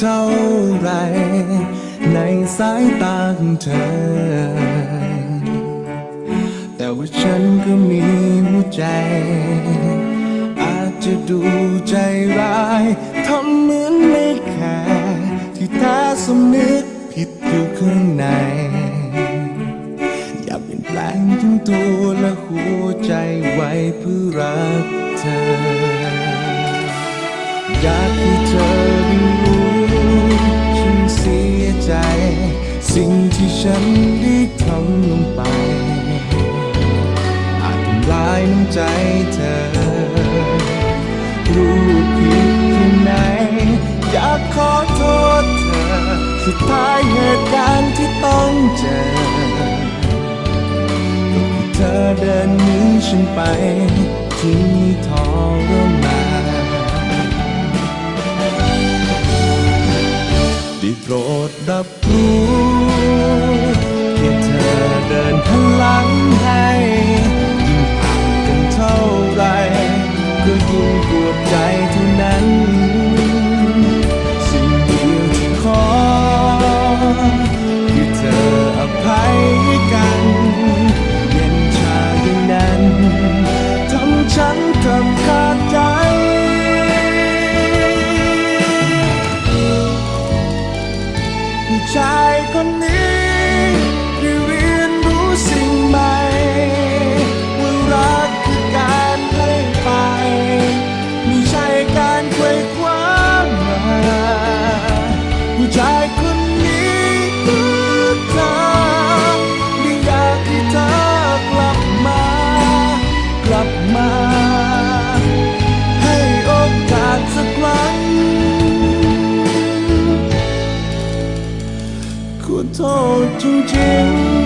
เท่าไร ในสายตาของเธอ แต่ว่าฉันก็มีหัวใจ อาจจะดูใจร้ายทำเหมือนไม่แคร์ที่แท้สำนึกผิดอยู่ข้างใน อยากเปลี่ยนแปลงทั้งตัวและหัวใจไว้เพื่อรักเธอ อยากให้เธอ ใจ สิ่งที่ฉันได้ทำลงไป อาจทำลายน้ำใจเธอ รู้ผิดที่ไหน อยากขอโทษเธอ สุดท้ายเหตุการณ์ที่ต้องเจอก็คือเธอเดินหนีฉันไป ที่ทรมาน โปรดรับรู้เพียงเธอเดินหันหลังให้ ผู้ชายคนนี้คือเธอได้อยากให้เธอกลับมา กลับมา ให้โอกาสสักครั้งควรโทษจริงๆ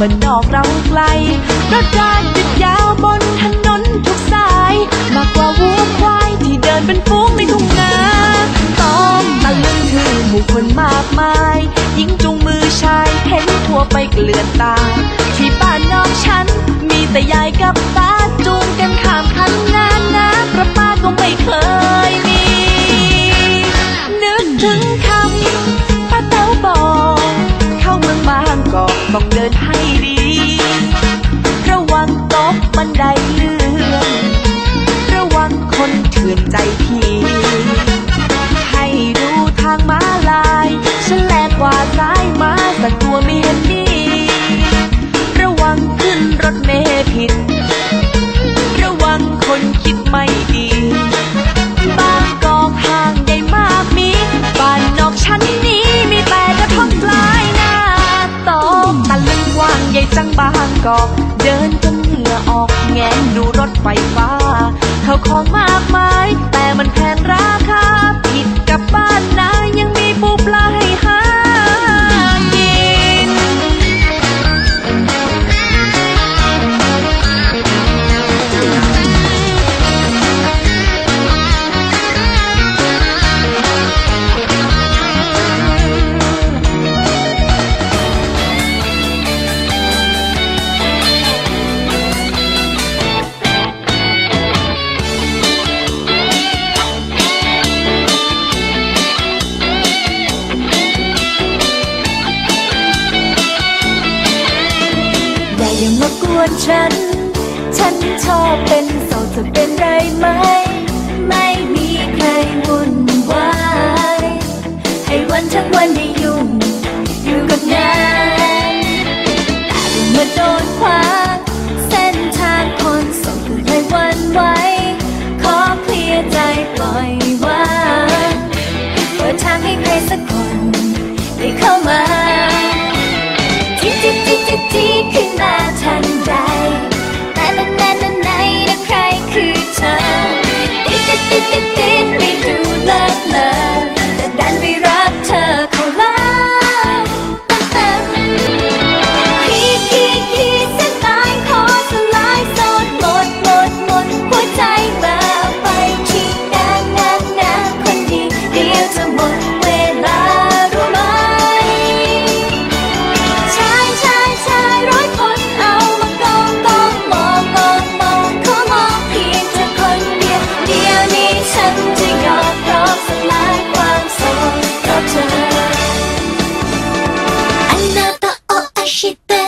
บ้านนอกเราไกล รถราหยุดยาวบนถนนทุกสาย มากกว่าวัวควายที่เดินเป็นฟูงในทุ่งนา ต้องเดินให้ดี ระวังตกบันไดเลื่อน ระวังคนเถื่อนใจพี่ ฉัน ฉันชอบเป็นโสดจะเป็นไรไหม ไม่มีใครวุ่นวาย ให้วันทั้งวันได้ して